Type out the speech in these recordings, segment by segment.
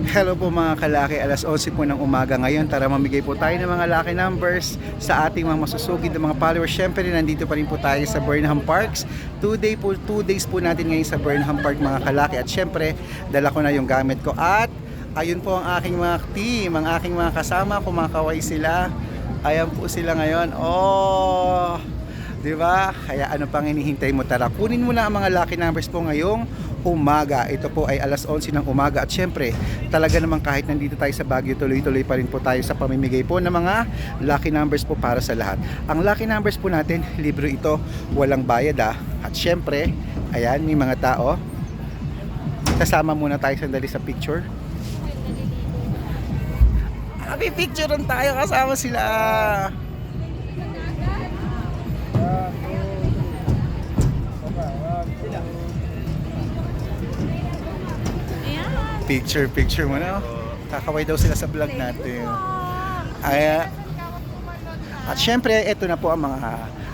Hello po mga kalaki, alas 11 po ng umaga ngayon. Tara mamigay po tayo ng mga lucky numbers sa ating mga masusugid na mga followers. Siyempre, nandito pa rin po tayo sa Burnham Parks. Two, day po, two days po natin ngayon sa Burnham Park mga kalaki. At siyempre, dala ko na yung gamit ko. At ayun po ang aking mga team, ang aking mga kasama. Kumakaway sila. Ayan po sila ngayon. Oh! Di ba? Kaya ano pang hinihintay mo? Tara, kunin mo na ang mga lucky numbers po ngayong umaga. Ito po ay alas 11 ng umaga at syempre, talaga naman kahit nandito tayo sa Baguio, tuloy-tuloy pa rin po tayo sa pamimigay po ng mga lucky numbers po para sa lahat. Ang lucky numbers po natin, libre ito, walang bayad ah. At syempre, ayan, may mga tao. Kasama muna tayo sandali sa picture. Happy picturean tayo kasama sila. Picture, picture mo na. Kakaway daw sila sa vlog natin. Ay, at syempre, ito na po ang mga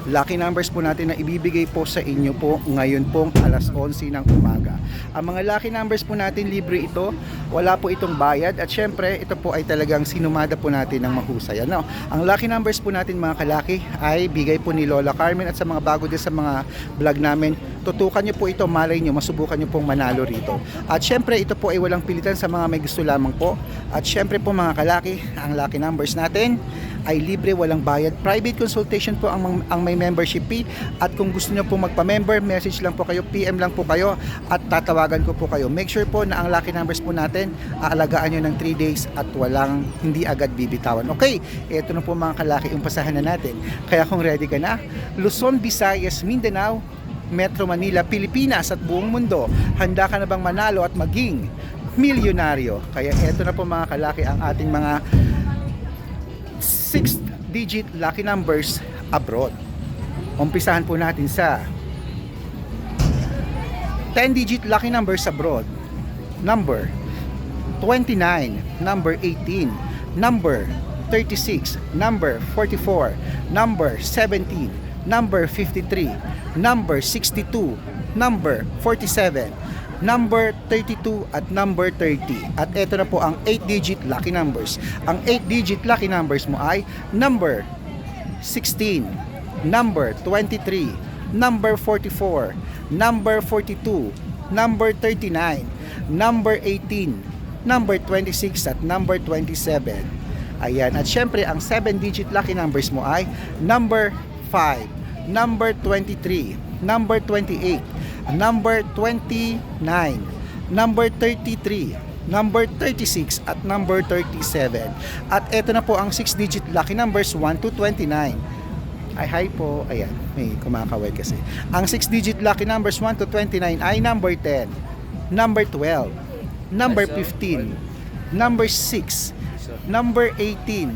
lucky numbers po natin na ibibigay po sa inyo po ngayon pong alas 11 ng umaga. Ang mga lucky numbers po natin, libre ito. Wala po itong bayad. At syempre, ito po ay talagang sinumada po natin ng mahusay. Ano? Ang lucky numbers po natin mga kalaki ay bigay po ni Lola Carmen at sa mga bago din sa mga vlog namin, tutukan nyo po ito, malay nyo, masubukan nyo pong manalo rito. At syempre, ito po ay walang pilitan sa mga may gusto lamang po. At syempre po mga kalaki, ang lucky numbers natin ay libre, walang bayad. Private consultation po ang, ang may membership fee. At kung gusto nyo po magpa-member, message lang po kayo, PM lang po kayo at tatawagan ko po kayo. Make sure po na ang lucky numbers po natin, aalagaan nyo ng 3 days at walang hindi agad bibitawan. Okay, ito na po mga kalaki, umpasahan na natin. Kaya kung ready ka na, Luzon, Visayas, Mindanao, Metro Manila, Pilipinas at buong mundo, handa ka na bang manalo at maging milyonaryo? Kaya eto na po mga kalaki ang ating mga 6 digit lucky numbers abroad. Umpisahan po natin sa 10 digit lucky numbers abroad. Number 29, number 18, number 36, number 44, number 17, number 53, number 62, number 47, number 32 at number 30. At ito na po ang 8-digit lucky numbers. Ang 8-digit lucky numbers mo ay number 16, number 23, number 44, number 42, number 39, number 18, number 26 at number 27. Ayan. At syempre, ang 7-digit lucky numbers mo ay number 5, number 23, number 28, number 29, number 33, number 36 at number 37. At ito na po ang 6-digit lucky numbers 1 to 29. Ay, hi po. Ayan, may kumakaway kasi. Ang 6-digit lucky numbers 1 to 29 ay number 10, number 12, number 15, number 6, number 18,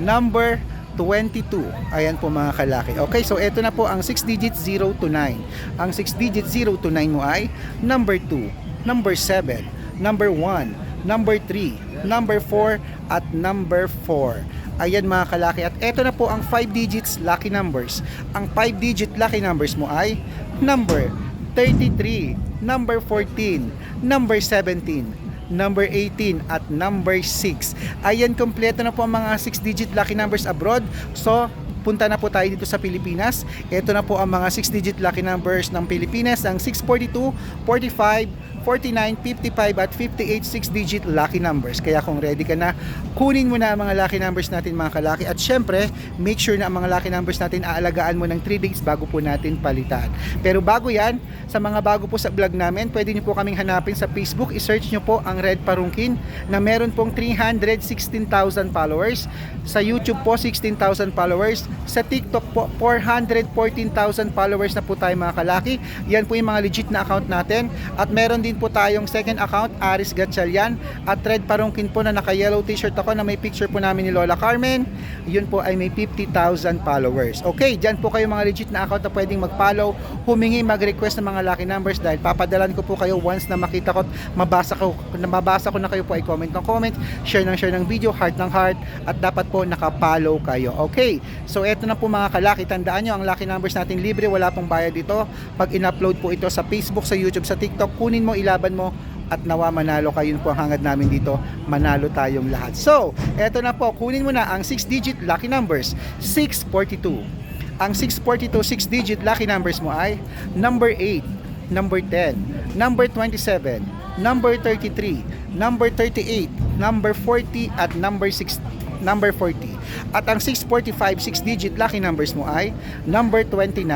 number 22. Ayan po mga kalaki. Okay, so ito na po ang 6 digit 0 to 9. Ang 6 digit 0 to 9 mo ay number 2, number 7, number 1, number 3, number 4, at number 4. Ayan mga kalaki. At ito na po ang 5 digits lucky numbers. Ang 5 digit lucky numbers mo ay number 33, number 14, number 17, number 18 at number 6. Ayan, kompleto na po ang mga 6 digit lucky numbers abroad. So, punta na po tayo dito sa Pilipinas. Ito na po ang mga 6 digit lucky numbers ng Pilipinas, ang 642, 45, 49, 55 at 58 6 digit lucky numbers. Kaya kung ready ka na, kunin mo na ang mga lucky numbers natin mga kalaki at syempre, make sure na ang mga lucky numbers natin aalagaan mo ng 3 days bago po natin palitan. Pero bago yan, sa mga bago po sa vlog namin, pwede nyo po kaming hanapin sa Facebook. I-search nyo po ang Red Parungkin na meron pong 316,000 followers. Sa YouTube po, 16,000 followers. Sa TikTok po, 414,000 followers na po tayo mga kalaki. Yan po yung mga legit na account natin. At meron din po tayong second account, Aris Gatchalian. At Red Parungkin po na naka-yellow t-shirt ako na may picture po namin ni Lola Carmen. Yun po ay may 50,000 followers. Okay, dyan po kayo mga legit na account na pwedeng mag-follow, humingi, mag-request ng mga lucky numbers dahil papadalan ko po kayo once na makita ko, mabasa ko, mabasa ko na kayo po ay comment ng comment, share ng share ng video, heart ng heart, at dapat po naka-follow kayo. Okay, so eto na po mga kalaki, tandaan nyo, ang lucky numbers natin libre, wala pong bayad dito. Pag in-upload po ito sa Facebook, sa YouTube, sa TikTok, kunin mo, ilaban mo at nawa manalo kayo po ang hangad namin dito. Manalo tayong lahat. So eto na po. Kunin mo na ang 6 digit lucky numbers. 642 ang 642 6 digit lucky numbers mo ay number 8 number 10 number 27 number 33 number 38 number 40 at number 6 number 40 at ang 645 6 digit lucky numbers mo ay number 29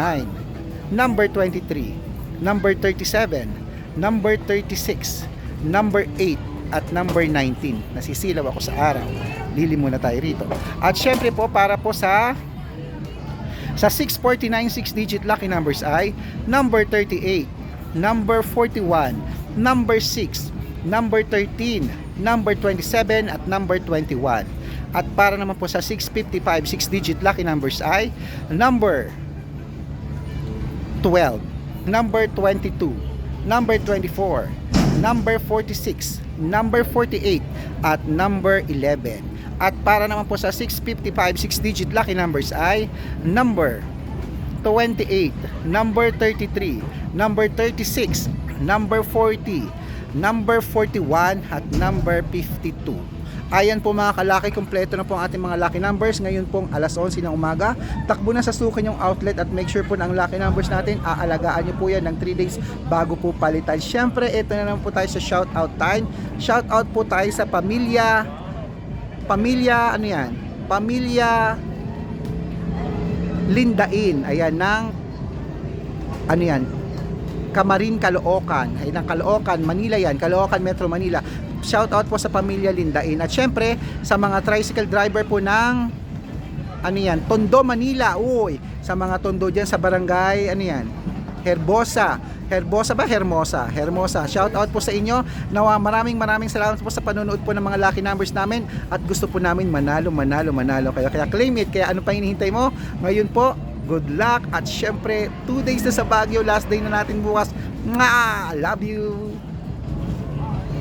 number 23 number 37 number 36 number 8 at number 19 nasisilaw ako sa araw. Lili muna tayo rito. At syempre po para po sa sa 649 6 digit lucky numbers ay number 38 number 41 number 6 number 13 number 27 at number 21 at para naman po sa 655 6 digit lucky numbers ay number 12 number 22 number 24 number 46 number 48 at number 11 at para naman po sa 655 6 digit lucky numbers ay number 28 number 33 number 36 number 40 number 41 at number 52 Ayan po mga kalaki, kompleto na po ang ating mga lucky numbers. Ngayon pong alas 11 ng umaga. Takbo na sa sukin yung outlet at make sure po na ang lucky numbers natin, aalagaan nyo po yan ng 3 days bago po palitan. Siyempre, ito na naman po tayo sa shout out time. Shout out po tayo sa pamilya, pamilya, ano yan? Pamilya Lindain. Ayan, ng, ano yan? Kamarin, Caloocan. Ay, ng Caloocan, Manila yan. Caloocan, Metro Manila. Shout out po sa pamilya Lindain. At syempre, sa mga tricycle driver po ng ano yan, Tondo, Manila. Uy, sa mga Tondo dyan sa barangay, ano yan, Herbosa. Herbosa ba? Hermosa. Hermosa. Shout out po sa inyo. Nawa, maraming maraming salamat po sa panonood po ng mga lucky numbers namin at gusto po namin manalo, manalo, manalo kayo. Kaya claim it. Kaya ano pa hinihintay mo? Ngayon po, good luck at syempre, 2 days na sa Baguio. Last day na natin bukas. Nga! Love you!